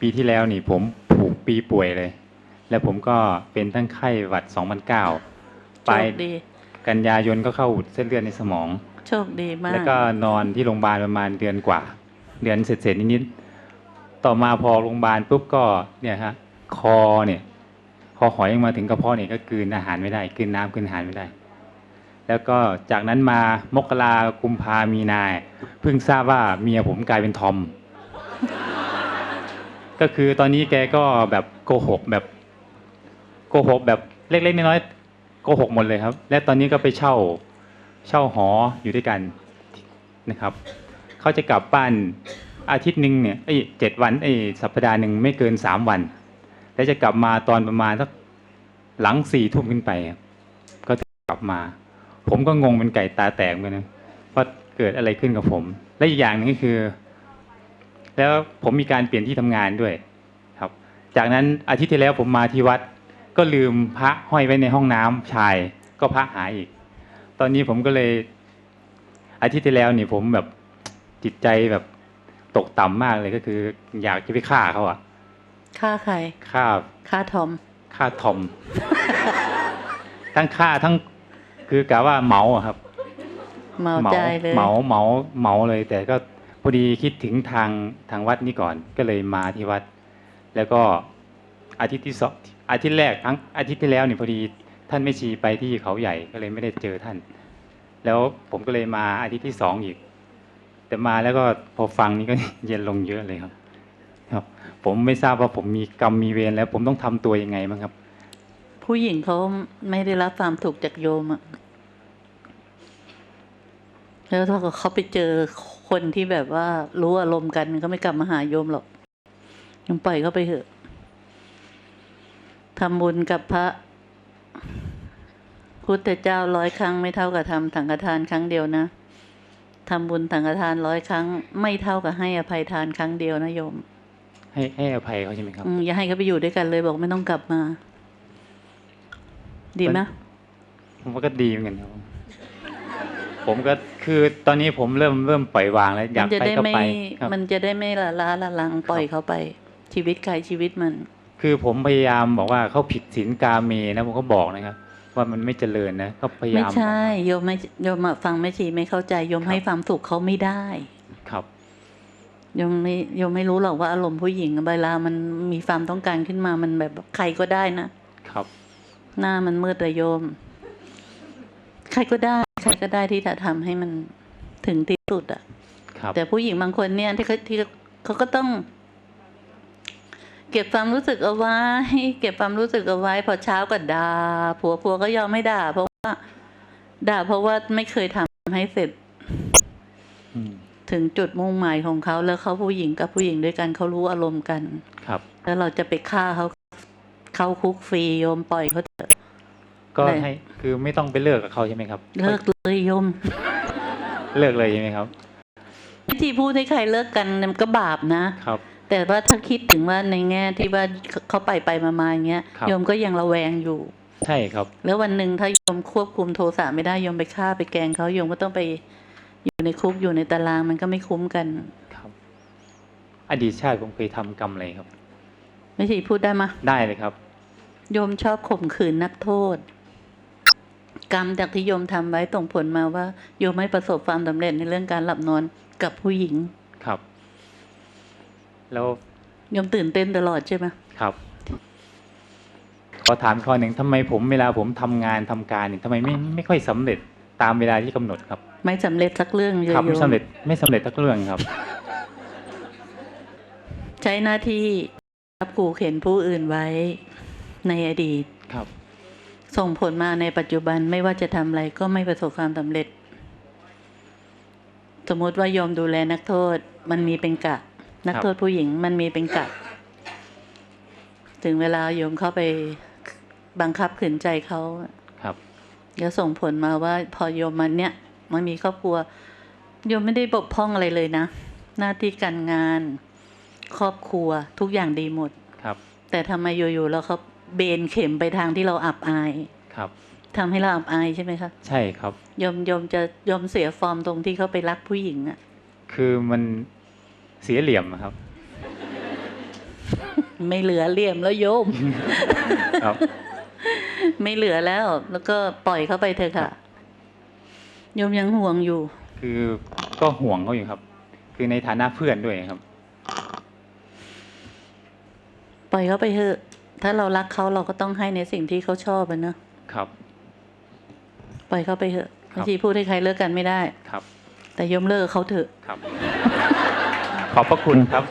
ปีที่แล้วนี่ผมผูกปีป่วยเลย แล้วผมก็เป็นทั้งไข้หวัด2009โชไปคดีกันยายนก็เข้าเส้นเลือดในสมอง โชคดีมาก แล้วก็นอนที่โรงพยาบาลประมาณเดือนกว่า เดือนเสร็จๆนิดๆต่อมาพอโรงพยาบาลปุ๊บก็เนี่ยฮะคอเนี่ยคอหอยยังมาถึงกระเพาะเนี่ยก็กลืนอาหารไม่ได้กลืนน้ำกลืนอาหารไม่ได้ แล้วก็จากนั้นมามกรากุมภามีนาเพิ่งทราบว่าเมียผมกลายเป็นทอม ก็คือตอนนี้แกก็แบบโกหกแบบโกหกแบบเล็กๆน้อยๆโกหกหมดเลยครับ และตอนนี้ก็ไปเช่าเช่าหออยู่ด้วยกันนะครับเขาจะกลับบ้านอาทิตย์หนึ่งเนี่ยไอ้เจ็ดวันไอ้สัปดาห์หนึ่งไม่เกินสามวัน แล้วจะกลับมาตอนประมาณสักหลังสี่ทุ่มขึ้นไป ก็จะกลับมา ผมก็งงเป็นไก่ตาแตกเหมือนกันนะว่าเกิดอะไรขึ้นกับผม และอีกอย่างหนึงก็คือ แล้วผมมีการเปลี่ยนที่ทำงานด้วยครับ จากนั้นอาทิตย์ที่แล้วผมมาที่วัด ก็ลืมพระห้อยไว้ในห้องน้ำชาย ก็พระหายอีก ตอนนี้ผมก็เลย อาทิตย์ที่แล้วนี่ผมแบบจิตใจแบบตกต่ำมากเลยก็คือ อยากจะไปฆ่าเขาอะค่าใครฆ่าค่าทอมฆ่าทอม ทั้งฆ่าทั้งคือกะว่าเหมาอะครับ เมาใจเลยเหมาเหมาเหมาเลยแต่ก็ พอดีคิดถึงทางทางวัดนี้ก่อนก็เลยมาที่วัด แล้วก็อาทิตย์ที่สองอาทิตย์แรกครั้งอาทิตย์ที่แล้วนี่พอดีท่านไม่ชีไปที่เขาใหญ่ก็เลยไม่ได้เจอท่าน แล้วผมก็เลยมาอาทิตย์ที่สองอีก แต่มาแล้วก็พอฟังนี่ก็เย็นลงเยอะเลยครับ ครับ ผมไม่ทราบว่าผมมีกรรมมีเวรแล้ว ผมต้องทำตัวยังไงบ้างครับ ผู้หญิงเขาไม่ได้รับความถูกจากโยมอะแล้วถ้าเขาไปเจอค นที่แบบว่ารู้อารมณ์กันก็ไม่กลับมาหาโยมหรอกยังปล่อยเขาไปเถอะทำบุญกับพระ พุทธเจ้าร้อยครั้งไม่เท่ากับทำสังฆทานครั้งเดียวนะทำบุญสังฆทานร้อยครั้ง ไม่เท่ากับให้อภัยทานครั้งเดียวนะโยม ให้ให้อภัยเขาใช่ไหมครับอืมอย่าให้เขาไปอยู่ด้วยกันเลยบอกไม่ต้องกลับมา ดีไหมผมว่าก็ดีเหมือนกันครับ ผมก็คือตอนนี้ผมเริ่มเริ่มปล่อยวางแล้ว อยากมันจะไปได้ก็ไม่ไปครับมันจะได้ไม่ละล้าละลังปล่อยเขาไป ชีวิตใครชีวิตมัน คือผมพยายามบอกว่าเขาผิดศีลกาเมนะผมก็บอกนะครับ ว่ามันไม่เจริญนะก็พยาไม่ยามใช่บอกโยมไม่โยมอะฟังไม่ชีไม่เข้าใจโยมครับให้ความสุขเขาไม่ได้ครับโยมไม่โยมไม่รู้หรอกว่าอารมณ์ผู้หญิงเวลามันมีความต้องการขึ้นมามันแบบใครก็ได้นะครับ หน้ามันมืดเลยโยม ใครก็ได้ใค รก็ได้ที่จะทำให้มันถึงที่สุดอะครับแต่ผู้หญิงบางคนเนี่ยที่เขาที่เขาก็ต้อง เก็บความรู้สึกเอาไว้ เก็บความรู้สึกเอาไว้ พอเช้าก็ด่าผัวผัวก็ยอมไม่ด่า เพราะว่า ด่าเพราะว่าไม่เคยทำให้เสร็จอืมถึงจุดมุ่งหมายของเขาแล้วเขาผู้หญิงกับผู้หญิงด้วยกันเขารู้อารมณ์กัน ครับ แล้วเราจะไปฆ่าเขาเข้าคุกฟรีโยมปล่อยเขาเถอะ ก็ได้ให้คือไม่ต้องไปเลิกกับเขาใช่ไหมครับ เลิกเลยโยม เลิกเลยใช่ไหมครับวิธีพูดให้ใครเลิกกันมันก็บาปนะครับ แต่ว่าถ้าคิดถึงว่าในแง่ที่ว่าเขาไปไปมามาอย่างเงี้ยครับโยมก็ยังระแวงอยู่ ใช่ครับ แล้ววันหนึ่งถ้าโยมควบคุมโทสะไม่ได้โยมไปฆ่าไปแกล้งเขาโยมก็ต้องไปอยู่ในคุกอยู่ในตารางมันก็ไม่คุ้มกันครับ อดีตชาติผมเคยทำกรรมอะไรครับ ไม่ใช่พูดได้มะได้เลยครับ โยมชอบข่มขืนนักโทษ กรรมจากที่โยมทำไว้ส่งผลมาว่า โยมไม่ประสบความสำเร็จในเรื่องการหลับนอนกับผู้หญิงครับ แล้วโยมตื่นเต้นตลอดใช่ไหมครับขอถามข้อหนึ่งทำไมผมเวลาผมทำงานทำการเนี่ยทำไมไม่ไม่ค่อยสำเร็จตามเวลาที่กำหนดครับ ไม่สำเร็จสักเรื่องเลยครับโยไม่มสำเร็จไม่สำเร็จทักเรื่องครับ ใช้หน้าที่รับกูเข็นผู้อื่นไว้ในอดีตครับ ส่งผลมาในปัจจุบันไม่ว่าจะทำอะไรก็ไม่ประสบความสำเร็จ สมมติว่าโยมดูแลนักโทษมันมีเป็นกะ นักโทษผู้หญิงมันมีเป็นกะ ถึงเวลาโยมเข้าไปบังคับขืนใจเขาครับแล้วส่งผลมาว่าพอโยมมันเนี่ย มันมีครอบครัวโยมไม่ได้บกพร่องอะไรเลยนะ หน้าที่การงาน ครอบครัวทุกอย่างดีหมดครับ แต่ทำไมอยู่ๆแล้วเขา เบนเข็มไปทางที่เราอับอายครับทำให้เราอับอายใช่ไหมคะใช่ครับยมยมจะยมเสียฟอร์มตรงที่เขาไปรักผู้หญิงอะคือมันเสียเหลี่ยมอะครับ ไม่เหลือเหลี่ยมแล้วโยมครับ ไม่เหลือแล้ว แล้วก็ปล่อยเขาไปเถอะค่ะโยมยังห่วงอยู่ คือก็ห่วงเขาอยู่ครับ คือในฐานะเพื่อนด้วยครับ ปล่อยเขาไปเถอะ ถ้าเรารักเขาเราก็ต้องให้ในสิ่งที่เขาชอบอะเนอะครับ ปล่อยเขาไปเถอะครับบางทีพูดให้ใครเลิกกันไม่ได้ ครับ แต่โยมเลิกกับเขาเถอะ ครับ ขอบพระคุณครับ